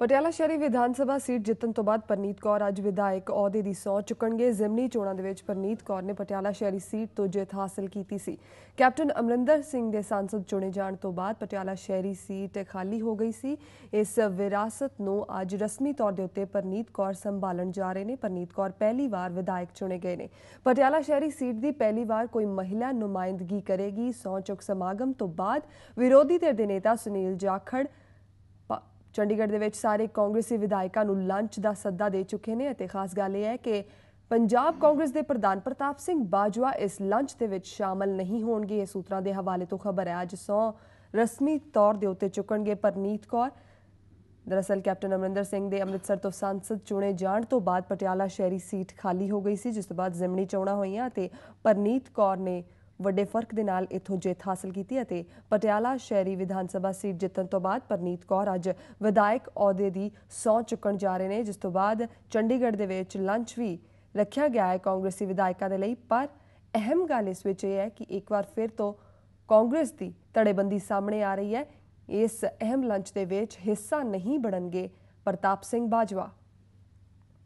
ਪਟਿਆਲਾ ਸ਼ਹਿਰੀ ਵਿਧਾਨ ਸਭਾ ਸੀਟ ਜਿੱਤਣ ਤੋਂ ਬਾਅਦ ਪਰਨੀਤ ਕੌਰ ਅੱਜ ਵਿਧਾਇਕ ਅਹੁਦੇ ਦੀ ਸਹੁੰ ਚੁੱਕਣਗੇ। ਜ਼ਿਮਨੀ ਚੋਣਾਂ ਦੇ ਵਿੱਚ ਪਰਨੀਤ ਕੌਰ ਨੇ ਪਟਿਆਲਾ ਸ਼ਹਿਰੀ ਸੀਟ ਤੋਂ ਜਿੱਤ ਹਾਸਲ ਕੀਤੀ ਸੀ। ਕੈਪਟਨ ਅਮਰਿੰਦਰ ਸਿੰਘ ਦੇ ਸੰਸਦ ਚੁਣੇ ਜਾਣ ਤੋਂ ਬਾਅਦ ਪਟਿਆਲਾ ਸ਼ਹਿਰੀ ਸੀਟ ਖਾਲੀ ਹੋ ਗਈ ਸੀ। ਇਸ ਵਿਰਾਸਤ ਨੂੰ ਅੱਜ ਰਸਮੀ ਤੌਰ ਦੇ ਉੱਤੇ ਪਰਨੀਤ ਕੌਰ ਸੰਭਾਲਣ ਜਾ ਰਹੇ ਨੇ। ਪਰਨੀਤ ਕੌਰ ਪਹਿਲੀ ਵਾਰ ਵਿਧਾਇਕ ਚੁਣੇ ਗਏ ਨੇ। ਪਟਿਆਲਾ ਸ਼ਹਿਰੀ ਸੀਟ ਦੀ ਪਹਿਲੀ ਵਾਰ ਕੋਈ ਮਹਿਲਾ ਨੁਮਾਇੰਦਗੀ ਕਰੇਗੀ। ਸਹੁੰ ਚੁੱਕ ਸਮਾਗਮ ਤੋਂ ਬਾਅਦ ਵਿਰੋਧੀ ਧਿਰ ਦੇ ਨੇਤਾ ਸੁਨੀਲ ਜਾਖੜ ਚੰਡੀਗੜ੍ਹ ਦੇ ਵਿੱਚ ਸਾਰੇ ਕਾਂਗਰਸੀ ਵਿਧਾਇਕਾਂ ਨੂੰ ਲੰਚ ਦਾ ਸੱਦਾ ਦੇ ਚੁੱਕੇ ਨੇ ਅਤੇ ਖਾਸ ਗੱਲ ਇਹ ਹੈ ਕਿ ਪੰਜਾਬ ਕਾਂਗਰਸ ਦੇ ਪ੍ਰਧਾਨ ਪ੍ਰਤਾਪ ਸਿੰਘ ਬਾਜਵਾ ਇਸ ਲੰਚ ਦੇ ਵਿੱਚ ਸ਼ਾਮਲ ਨਹੀਂ ਹੋਣਗੇ। ਇਹ ਸੂਤਰਾਂ ਦੇ ਹਵਾਲੇ ਤੋਂ ਖਬਰ ਹੈ, ਅੱਜ ਸੌ ਰਸਮੀ ਤੌਰ ਦੇ ਉੱਤੇ ਚੁੱਕਣਗੇ ਪਰਨੀਤ ਕੌਰ। ਦਰਅਸਲ ਕੈਪਟਨ ਅਮਰਿੰਦਰ ਸਿੰਘ ਦੇ ਅੰਮ੍ਰਿਤਸਰ ਤੋਂ ਸੰਸਦ ਚੁਣੇ ਜਾਣ ਤੋਂ ਬਾਅਦ ਪਟਿਆਲਾ ਸ਼ਹਿਰੀ ਸੀਟ ਖਾਲੀ ਹੋ ਗਈ ਸੀ, ਜਿਸ ਤੋਂ ਬਾਅਦ ਜ਼ਿਮਨੀ ਚੋਣਾਂ ਹੋਈਆਂ ਤੇ ਪਰਨੀਤ ਕੌਰ ਨੇ ਵੱਡੇ ਫ਼ਰਕ ਦੇ ਨਾਲ ਇਥੋਂ ਜਿੱਤ ਹਾਸਲ ਕੀਤੀ ਅਤੇ ਪਟਿਆਲਾ ਸ਼ਹਿਰੀ ਵਿਧਾਨ ਸਭਾ ਸੀਟ ਜਿੱਤਣ ਤੋਂ ਬਾਅਦ ਪਰਨੀਤ ਕੌਰ ਅੱਜ ਵਿਧਾਇਕ ਅਹੁਦੇ ਦੀ ਸਹੁੰ ਚੁੱਕਣ ਜਾ ਰਹੇ ਨੇ, ਜਿਸ ਤੋਂ ਬਾਅਦ ਚੰਡੀਗੜ੍ਹ ਦੇ ਵਿੱਚ ਲੰਚ ਵੀ ਰੱਖਿਆ ਗਿਆ ਹੈ ਕਾਂਗਰਸੀ ਵਿਧਾਇਕਾਂ ਦੇ ਲਈ। ਪਰ ਅਹਿਮ ਗੱਲ ਇਸ ਵਿੱਚ ਇਹ ਹੈ ਕਿ ਇੱਕ ਵਾਰ ਫਿਰ ਤੋਂ ਕਾਂਗਰਸ ਦੀ ਧੜੇਬੰਦੀ ਸਾਹਮਣੇ ਆ ਰਹੀ ਹੈ। ਇਸ ਅਹਿਮ ਲੰਚ ਦੇ ਵਿੱਚ ਹਿੱਸਾ ਨਹੀਂ ਬਣਨਗੇ ਪ੍ਰਤਾਪ ਸਿੰਘ ਬਾਜਵਾ।